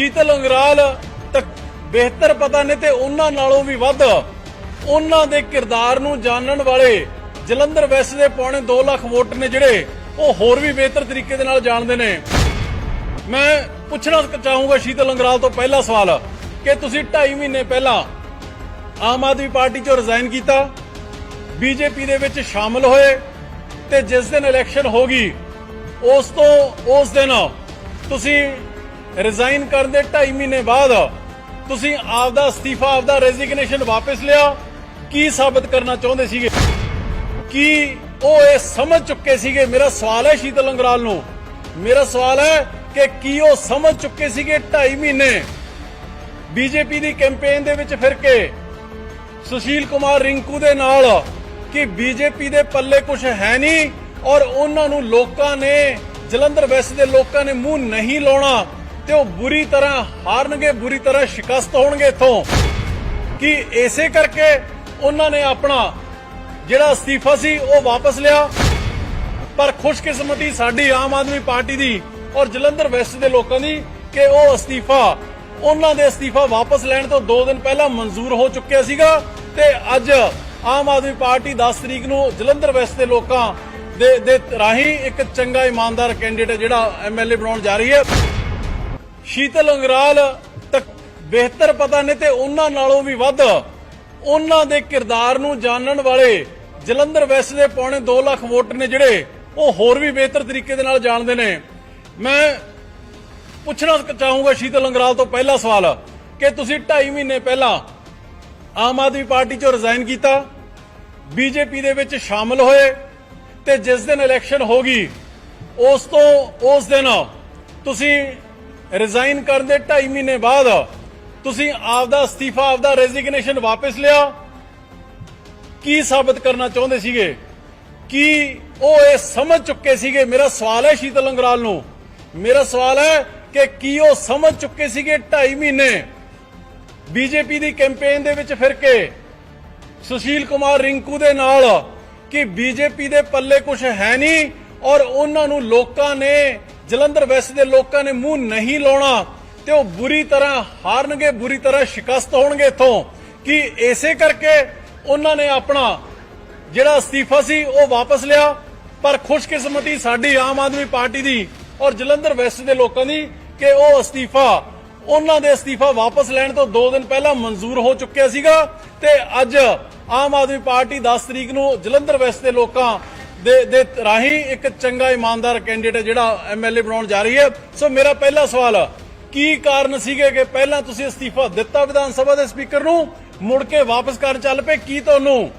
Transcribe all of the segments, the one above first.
ਸ਼ੀਤਲ ਅੰਗਰਾਲ ਤੱਕ ਬਿਹਤਰ ਪਤਾ ਨੇ ਤੇ ਉਹਨਾਂ ਨਾਲੋਂ ਵੀ ਵੱਧ। ਉਹਨਾਂ ਦੇ ਕਿਰਦਾਰ ਨੂੰ ਜਾਣਨ ਵਾਲੇ ਜਲੰਧਰ ਵੈਸਟ ਦੇ ਪੌਣੇ 2 ਲੱਖ ਵੋਟਰ ਨੇ ਜਿਹੜੇ, ਉਹ ਹੋਰ ਵੀ ਬਿਹਤਰ ਤਰੀਕੇ ਦੇ ਨਾਲ ਜਾਣਦੇ ਨੇ। ਮੈਂ ਪੁੱਛਣਾ ਚਾਹੂੰਗਾ ਸ਼ੀਤਲ ਅੰਗਰਾਲ ਤੋਂ ਪਹਿਲਾ ਸਵਾਲ, ਕਿ ਤੁਸੀਂ 2.5 ਮਹੀਨੇ ਪਹਿਲਾਂ ਆਮ ਆਦਮੀ ਪਾਰਟੀ ਚੋਂ ਰਿਜ਼ਾਈਨ ਕੀਤਾ, ਬੀਜੇਪੀ ਦੇ ਵਿੱਚ ਸ਼ਾਮਲ ਹੋਏ, ਤੇ ਜਿਸ ਦਿਨ ਇਲੈਕਸ਼ਨ ਹੋ ਗਈ, ਉਸ ਤੋਂ ਉਸ ਦਿਨ ਤੁਸੀਂ ਰਿਜ਼ਾਈਨ ਕਰਨ ਦੇ 2.5 ਮਹੀਨੇ ਬਾਅਦ ਤੁਸੀਂ ਆਪਦਾ ਅਸਤੀਫਾ, ਆਪਦਾ ਰੈਜ਼ਿਗਨੇਸ਼ਨ ਵਾਪਸ ਲਿਆ। ਕੀ ਸਾਬਤ ਕਰਨਾ ਚਾਹੁੰਦੇ ਸੀਗੇ? ਕੀ ਉਹ ਇਹ ਸਮਝ ਚੁੱਕੇ ਸੀਗੇ? ਮੇਰਾ ਸਵਾਲ ਹੈ ਸ਼ੀਤਲ ਲੰਗਰਾਲ ਨੂੰ। ਮੇਰਾ ਸਵਾਲ ਹੈ ਕਿ ਕੀ ਉਹ ਸਮਝ ਚੁੱਕੇ ਸੀਗੇ 2.5 ਮਹੀਨੇ? ਬੀਜੇਪੀ ਦੀ ਕੈਂਪੇਨ ਦੇ ਵਿੱਚ ਫਿਰ ਕੇ ਸੁਸ਼ੀਲ ਕੁਮਾਰ ਰਿੰਕੂ ਦੇ ਨਾਲ ਕਿ ਬੀਜੇਪੀ ਦੇ ਪੱਲੇ ਕੁਝ ਹੈ ਨਹੀਂ ਔਰ ਉਹਨਾਂ ਨੂੰ ਲੋਕਾਂ ਨੇ ਜਲੰਧਰ ਵੈਸਟ ਦੇ ਲੋਕਾਂ ਨੇ ਮੂੰਹ ਨਹੀਂ ਲਾਉਣਾ। ਤੇ ਉਹ ਬੁਰੀ ਤਰ੍ਹਾਂ ਹਾਰਨਗੇ, ਬੁਰੀ ਤਰ੍ਹਾਂ ਸ਼ਿਕਸਤ ਹੋਣਗੇ ਇਥੋਂ। ਕਿ ਇਸੇ ਕਰਕੇ ਉਹਨਾਂ ਨੇ ਆਪਣਾ ਜਿਹੜਾ ਅਸਤੀਫਾ ਸੀ ਉਹ ਵਾਪਸ ਲਿਆ? ਪਰ ਖੁਸ਼ਕਿਸਮਤੀ ਸਾਡੀ ਆਮ ਆਦਮੀ ਪਾਰਟੀ ਦੀ ਔਰ ਜਲੰਧਰ ਵੈਸਟ ਦੇ ਲੋਕਾਂ ਦੀ ਕਿ ਉਹ ਅਸਤੀਫਾ, ਉਹਨਾਂ ਦੇ ਅਸਤੀਫਾ ਵਾਪਸ ਲੈਣ ਤੋਂ 2 ਦਿਨ ਪਹਿਲਾਂ ਮਨਜ਼ੂਰ ਹੋ ਚੁੱਕਿਆ ਸੀਗਾ ਤੇ ਅੱਜ ਆਮ ਆਦਮੀ ਪਾਰਟੀ 10 ਤਰੀਕ ਨੂੰ ਜਲੰਧਰ ਵੈਸਟ ਦੇ ਲੋਕਾਂ ਦੇ ਦੇ ਰਾਹੀਂ ਇੱਕ ਚੰਗਾ ਇਮਾਨਦਾਰ ਕੈਂਡੀਡੇਟ ਜਿਹੜਾ ਐਮਐਲਏ ਬਣਾਉਣ ਜਾ ਰਹੀ ਹੈ। ਸ਼ੀਤਲ ਅੰਗਰਾਲ ਤੱਕ ਬਿਹਤਰ ਪਤਾ ਨੇ ਤੇ ਉਹਨਾਂ ਨਾਲੋਂ ਵੀ ਵੱਧ ਉਹਨਾਂ ਦੇ ਕਿਰਦਾਰ ਨੂੰ ਜਾਣਨ ਵਾਲੇ ਜਲੰਧਰ ਵੈਸਟ ਦੇ ਪੌਣੇ 2 ਲੱਖ ਵੋਟਰ ਨੇ ਜਿਹੜੇ ਉਹ ਹੋਰ ਵੀ ਬਿਹਤਰ ਤਰੀਕੇ ਦੇ ਨਾਲ ਜਾਣਦੇ ਨੇ। ਮੈਂ ਪੁੱਛਣਾ ਚਾਹੂੰਗਾ ਸ਼ੀਤਲ ਅੰਗਰਾਲ ਤੋਂ ਪਹਿਲਾ ਸਵਾਲ ਕਿ ਤੁਸੀਂ 2.5 ਮਹੀਨੇ ਪਹਿਲਾਂ ਆਮ ਆਦਮੀ ਪਾਰਟੀ ਚੋਂ ਰਿਜ਼ਾਈਨ ਕੀਤਾ, ਬੀਜੇਪੀ ਦੇ ਵਿੱਚ ਸ਼ਾਮਲ ਹੋਏ ਤੇ ਜਿਸ ਦਿਨ ਇਲੈਕਸ਼ਨ ਹੋ ਗਈ, ਉਸ ਤੋਂ ਉਸ ਦਿਨ ਤੁਸੀਂ ਰਿਜ਼ਾਈਨ ਕਰਨ ਦੇ 2.5 ਮਹੀਨੇ ਬਾਅਦ ਤੁਸੀਂ ਆਪਦਾ ਅਸਤੀਫਾ, ਆਪਦਾ ਰੈਜ਼ਿਗਨੇਸ਼ਨ ਵਾਪਸ ਲਿਆ। ਕੀ ਸਾਬਤ ਕਰਨਾ ਚਾਹੁੰਦੇ ਸੀਗੇ? ਕੀ ਉਹ ਇਹ ਸਮਝ ਚੁੱਕੇ ਸੀਗੇ? ਮੇਰਾ ਸਵਾਲ ਹੈ ਸ਼ੀਤਲ ਅੰਗਰਾਲ ਨੂੰ। ਮੇਰਾ ਸਵਾਲ ਹੈ ਕਿ ਕੀ ਉਹ ਸਮਝ ਚੁੱਕੇ ਸੀਗੇ 2.5 ਮਹੀਨੇ? ਬੀਜੇਪੀ ਦੀ ਕੈਂਪੇਨ ਦੇ ਵਿੱਚ ਫਿਰ ਕੇ ਸੁਸ਼ੀਲ ਕੁਮਾਰ ਰਿੰਕੂ ਦੇ ਨਾਲ ਕਿ ਬੀਜੇਪੀ ਦੇ ਪੱਲੇ ਕੁਝ ਹੈ ਨਹੀਂ ਔਰ ਉਹਨਾਂ ਨੂੰ ਲੋਕਾਂ ਨੇ ਜਲੰਧਰ ਵੈਸਟ ਦੇ ਲੋਕਾਂ ਨੇ ਮੂੰਹ ਨਹੀਂ ਲਾਉਣਾ ਤੇ ਉਹ ਬੁਰੀ ਤਰ੍ਹਾਂ ਹਾਰਨਗੇ, ਬੁਰੀ ਤਰ੍ਹਾਂ ਸ਼ਿਕਸਤ ਹੋਣਗੇ ਇਥੋਂ। ਕਿ ਇਸੇ ਕਰਕੇ ਉਹਨਾਂ ਨੇ ਆਪਣਾ ਜਿਹੜਾ ਅਸਤੀਫਾ ਸੀ ਉਹ ਵਾਪਸ ਲਿਆ? ਪਰ ਖੁਸ਼ਕਿਸਮਤੀ ਸਾਡੀ ਆਮ ਆਦਮੀ ਪਾਰਟੀ ਦੀ ਔਰ ਜਲੰਧਰ ਵੈਸਟ ਦੇ ਲੋਕਾਂ ਦੀ ਕਿ ਉਹ ਅਸਤੀਫਾ, ਉਹਨਾਂ ਦੇ ਅਸਤੀਫਾ ਵਾਪਸ ਲੈਣ ਤੋਂ 2 ਦਿਨ ਪਹਿਲਾਂ ਮਨਜ਼ੂਰ ਹੋ ਚੁੱਕਿਆ ਸੀਗਾ ਤੇ ਅੱਜ ਆਮ ਆਦਮੀ ਪਾਰਟੀ 10 ਤਰੀਕ ਨੂੰ ਜਲੰਧਰ ਵੈਸਟ ਦੇ ਲੋਕਾਂ ਦੇ ਦੇ ਰਾਹੀਂ ਇੱਕ ਚੰਗਾ ਇਮਾਨਦਾਰ ਕੈਂਡੀਡੇਟ ਜਿਹੜਾ ਐਮਐਲਏ ਬਣਾਉਣ ਜਾ ਰਹੀ ਹੈ। ਸੋ ਮੇਰਾ ਪਹਿਲਾ ਸਵਾਲ ਕੀ ਕਾਰਨ ਸੀਗੇ ਕਿ ਪਹਿਲਾਂ ਤੁਸੀਂ ਅਸਤੀਫਾ ਦਿੱਤਾ ਵਿਧਾਨ ਸਭਾ ਦੇ ਸਪੀਕਰ ਨੂੰ, ਮੁੜ ਕੇ ਵਾਪਸ ਕਰਨ ਚੱਲ ਪਏ? ਕੀ ਤੁਹਾਨੂੰ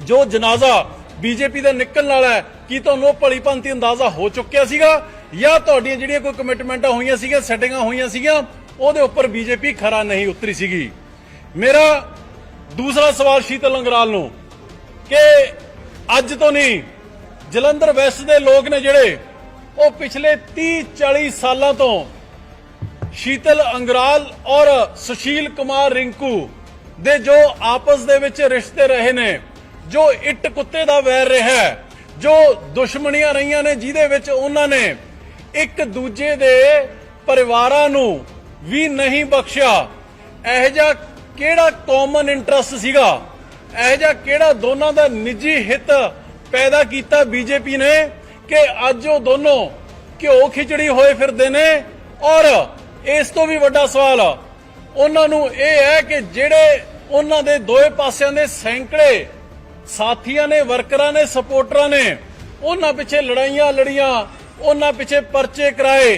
ਜੋ ਜਨਾਜ਼ਾ ਬੀਜੇਪੀ ਦਾ ਨਿਕਲਣ ਵਾਲਾ ਹੈ, ਕੀ ਤੁਹਾਨੂੰ ਉਹ ਭਲੀ ਭੰਤੀ ਅੰਦਾਜ਼ਾ ਹੋ ਚੁੱਕਿਆ ਸੀਗਾ? ਜਾਂ ਤੁਹਾਡੀਆਂ ਜਿਹੜੀਆਂ ਕੋਈ ਕਮਿਟਮੈਂਟਾਂ ਹੋਈਆਂ ਸੀਗੀਆਂ ਸੈਟਿੰਗਾਂ ਹੋਈਆਂ ਸੀਗੀਆਂ, ਉਹਦੇ ਉੱਪਰ ਬੀਜੇਪੀ ਖਰਾ ਨਹੀਂ ਉਤਰੀ ਸੀਗੀ? ਮੇਰਾ ਦੂਸਰਾ ਸਵਾਲ ਸ਼ੀਤਲ ਅੰਗਰਾਲ ਨੂੰ, ਕਿ ਅੱਜ ਤੋਂ ਨਹੀਂ ਜਲੰਧਰ ਵੈਸਟ ਦੇ ਲੋਕ ਨੇ ਜਿਹੜੇ, ਉਹ ਪਿਛਲੇ 30 40 ਸਾਲਾਂ ਤੋਂ ਸ਼ੀਤਲ ਅੰਗਰਾਲ ਔਰ ਸੁਸ਼ੀਲ ਕੁਮਾਰ ਰਿੰਕੂ ਦੇ ਜੋ ਆਪਸ ਦੇ ਵਿੱਚ ਰਿਸ਼ਤੇ ਰਹੇ ਨੇ, ਜੋ ਇੱਟ ਕੁੱਤੇ ਦਾ ਵੈਰ ਰਿਹਾ ਜੋ ਦੁਸ਼ਮਣੀਆਂ ਰਹੀਆਂ ਨੇ ਜਿਹਦੇ ਵਿੱਚ ਉਹਨਾਂ ਨੇ ਇੱਕ ਦੂਜੇ ਦੇ ਪਰਿਵਾਰਾਂ ਨੂੰ ਵੀ ਨਹੀਂ ਬਖਸ਼ਿਆ। ਇਹ ਜਿਹਾ ਕਿਹੜਾ ਕਾਮਨ ਇੰਟਰਸਟ ਸੀਗਾ? ਇਹ ਜਿਹਾ ਕਿਹੜਾ ਦੋਨਾਂ ਦਾ ਨਿੱਜੀ ਹਿੱਤ ਪੈਦਾ ਕੀਤਾ ਬੀਜੇਪੀ ਨੇ ਕਿ ਅੱਜ ਉਹ ਦੋਨੋਂ ਘਿਓ ਖਿਚੜੀ ਹੋਏ ਫਿਰਦੇ ਨੇ। ਔਰ ਇਸ ਤੋਂ ਵੀ ਵੱਡਾ ਸਵਾਲ ਉਹਨਾਂ ਨੂੰ ਇਹ ਹੈ ਕਿ ਜਿਹੜੇ ਉਹਨਾਂ ਦੇ ਦੋਏ ਪਾਸਿਆਂ ਦੇ ਸੈਂਕੜੇ ਸਾਥੀਆਂ ਨੇ, ਵਰਕਰਾਂ ਨੇ, ਸਪੋਰਟਰਾਂ ਨੇ, ਉਹਨਾਂ ਪਿੱਛੇ ਲੜਾਈਆਂ ਲੜੀਆਂ, ਉਹਨਾਂ ਪਿੱਛੇ ਪਰਚੇ ਕਰਾਏ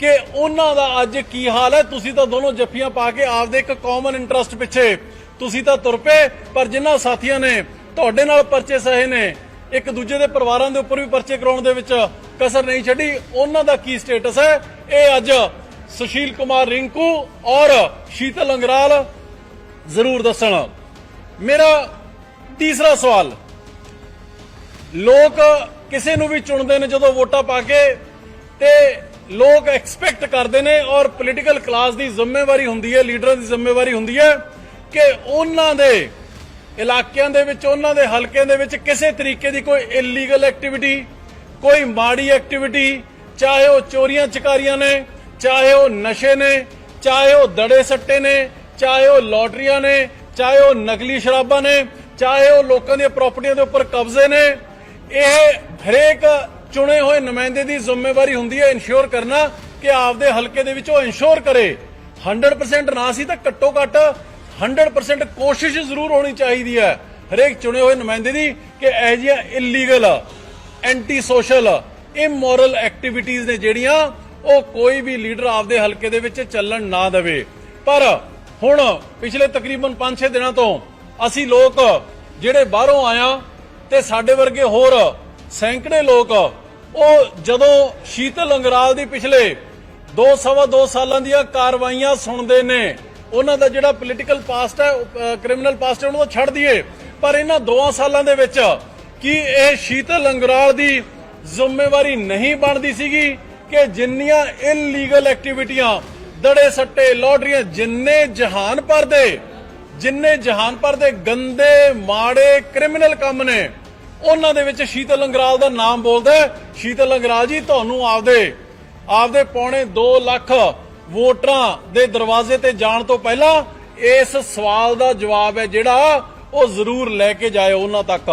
ਕਿ ਉਹਨਾਂ ਦਾ ਅੱਜ ਕੀ ਹਾਲ ਹੈ। ਤੁਸੀਂ ਤਾਂ ਦੋਨੋਂ ਜੱਫੀਆਂ ਪਾ ਕੇ ਆਪਦੇ ਇੱਕ ਕਾਮਨ ਇੰਟਰਸਟ ਪਿੱਛੇ ਤੁਸੀਂ ਤਾਂ ਤੁਰ ਪਏ, ਪਰ ਜਿਨ੍ਹਾਂ ਸਾਥੀਆਂ ਨੇ, ਤੁਹਾਡੇ ਨਾਲ ਪਰਚੇ ਸਹੇ ਨੇ ਇੱਕ ਦੂਜੇ ਦੇ ਪਰਿਵਾਰਾਂ ਦੇ ਉੱਪਰ ਵੀ ਪਰਚੇ ਕਰਾਉਣ ਦੇ ਵਿੱਚ ਕਸਰ ਨਹੀਂ ਛੱਡੀ। ਉਹਨਾਂ ਦਾ ਕੀ ਸਟੇਟਸ ਹੈ? ਇਹ ਅੱਜ ਸੁਸ਼ੀਲ ਕੁਮਾਰ ਰਿੰਕੂ ਔਰ ਸ਼ੀਤਲ ਅੰਗਰਾਲ ਜ਼ਰੂਰ ਦੱਸਣ। ਮੇਰਾ ਤੀਸਰਾ ਸਵਾਲ, ਲੋਕ ਕਿਸੇ ਨੂੰ ਵੀ ਚੁਣਦੇ ਨੇ ਜਦੋਂ ਵੋਟਾਂ ਪਾ ਕੇ ਤੇ ਲੋਕ ਐਕਸਪੈਕਟ ਕਰਦੇ ਨੇ ਔਰ ਪੋਲੀਟੀਕਲ ਕਲਾਸ ਦੀ ਜ਼ਿੰਮੇਵਾਰੀ ਹੁੰਦੀ ਹੈ, ਲੀਡਰਾਂ ਦੀ ਜ਼ਿੰਮੇਵਾਰੀ ਹੁੰਦੀ ਹੈ ਕਿ ਉਹਨਾਂ ਦੇ ਇਲਾਕਿਆਂ ਦੇ ਵਿੱਚ, ਉਹਨਾਂ ਦੇ ਹਲਕਿਆਂ ਦੇ ਵਿੱਚ ਕਿਸੇ ਤਰੀਕੇ ਦੀ ਕੋਈ ਇਲੀਗਲ ਐਕਟੀਵਿਟੀ ਕੋਈ ਮਾੜੀ ਐਕਟੀਵਿਟੀ ਚਾਹੇ ਉਹ ਚੋਰੀਆਂ ਚਕਾਰੀਆਂ ਨੇ, ਚਾਹੇ ਉਹ ਨਸ਼ੇ ਨੇ, ਚਾਹੇ ਉਹ ਦੜੇ ਸੱਟੇ ਨੇ, ਚਾਹੇ ਉਹ ਲੋਟਰੀਆਂ ਨੇ, ਚਾਹੇ ਉਹ ਨਕਲੀ ਸ਼ਰਾਬਾਂ ਨੇ, ਚਾਹੇ ਉਹ ਲੋਕਾਂ ਦੀਆਂ ਪ੍ਰਾਪਰਟੀਆਂ ਦੇ ਉੱਪਰ ਕਬਜ਼ੇ ਨੇ, ਇਹ ਹਰੇਕ ਚੁਣੇ ਹੋਏ ਨੁਮਾਇੰਦੇ ਦੀ ਜ਼ਿੰਮੇਵਾਰੀ ਹੁੰਦੀ ਹੈ ਇਨਸ਼ੋਰ ਕਰਨਾ ਕਿ ਆਪਦੇ ਹਲਕੇ ਦੇ ਵਿੱਚ ਉਹ ਇਨਸ਼ੋਰ ਕਰੇ। 100% ਨਾ ਸੀ ਤਾਂ ਘੱਟੋ ਘੱਟ 100% ਕੋਸ਼ਿਸ਼ ਜ਼ਰੂਰ ਹੋਣੀ ਚਾਹੀਦੀ ਹੈ ਹਰੇਕ ਚੁਣੇ ਹੋਏ ਨੁਮਾਇੰਦੇ ਦੀ ਕਿ ਇਹ ਜਿਹੀਆਂ ਇਲੀਗਲ ਐਂਟੀ ਸੋਸ਼ਲ ਇਮੋਰਲ ਐਕਟੀਵਿਟੀਆਂ ਨੇ ਜਿਹੜੀਆਂ ਉਹ ਕੋਈ ਵੀ ਲੀਡਰ ਆਪਦੇ ਹਲਕੇ ਦੇ ਵਿੱਚ ਚੱਲਣ ਨਾ ਦੇਵੇ। ਪਰ ਹੁਣ ਪਿਛਲੇ ਤਕਰੀਬਨ 5-6 ਦਿਨਾਂ ਤੋਂ ਅਸੀਂ ਲੋਕ ਜਿਹੜੇ ਬਾਹਰੋਂ ਆਇਆ ਤੇ ਸਾਡੇ ਵਰਗੇ ਹੋਰ ਸੈਂਕੜੇ ਲੋਕ, ਉਹ ਜਦੋਂ ਸ਼ੀਤਲ ਅੰਗਰਾਲ ਦੀ ਪਿਛਲੇ 2 ਸਵਾ 2 ਸਾਲਾਂ ਦੀਆਂ ਕਾਰਵਾਈਆਂ ਸੁਣਦੇ ਨੇ ਉਹਨਾਂ ਦਾ ਜਿਹੜਾ ਪੋਲੀਟੀਕਲ ਪਾਸਟ ਹੈ ਕ੍ਰਿਮੀਨਲ ਪਾਸਟ ਹੈ, ਉਹਨੂੰ ਛੱਡ ਦਈਏ। ਪਰ ਇਹਨਾਂ 2 ਸਾਲਾਂ ਦੇ ਵਿੱਚ ਕੀ ਇਹ ਸ਼ੀਤਲ ਅੰਗਰਾਲ ਦੀ ਜ਼ਿੰਮੇਵਾਰੀ ਨਹੀਂ ਬਣਦੀ ਸੀਗੀ ਕਿ ਜਿੰਨੀਆਂ ਇਲੀਗਲ ਐਕਟੀਵਿਟੀਆਂ ਦੜੇ ਸੱਟੇ, ਲੋਟਰੀਆਂ, ਜਿੰਨੇ ਜਹਾਨ ਭਰ ਦੇ ਜਿੰਨੇ ਜਹਾਨ ਭਰ ਦੇ ਗੰਦੇ, ਮਾੜੇ ਕ੍ਰਿਮੀਨਲ ਕੰਮ ਨੇ, ਉਹਨਾਂ ਦੇ ਵਿੱਚ ਸ਼ੀਤਲ ਲੰਗਰਾਲ ਦਾ ਨਾਮ ਬੋਲਦਾ ਸ਼ੀਤਲ ਲੰਗਰਾਲ ਜੀ, ਤੁਹਾਨੂੰ ਆਪਦੇ ਆਪਦੇ ਪੌਣੇ 2 ਲੱਖ ਵੋਟਰਾਂ ਦੇ ਦਰਵਾਜ਼ੇ ਤੇ ਜਾਣ ਤੋਂ ਪਹਿਲਾਂ ਇਸ ਸਵਾਲ ਦਾ ਜਵਾਬ ਹੈ ਜਿਹੜਾ ਉਹ ਜ਼ਰੂਰ ਲੈ ਕੇ ਜਾਇਓ ਉਹਨਾਂ ਤੱਕ।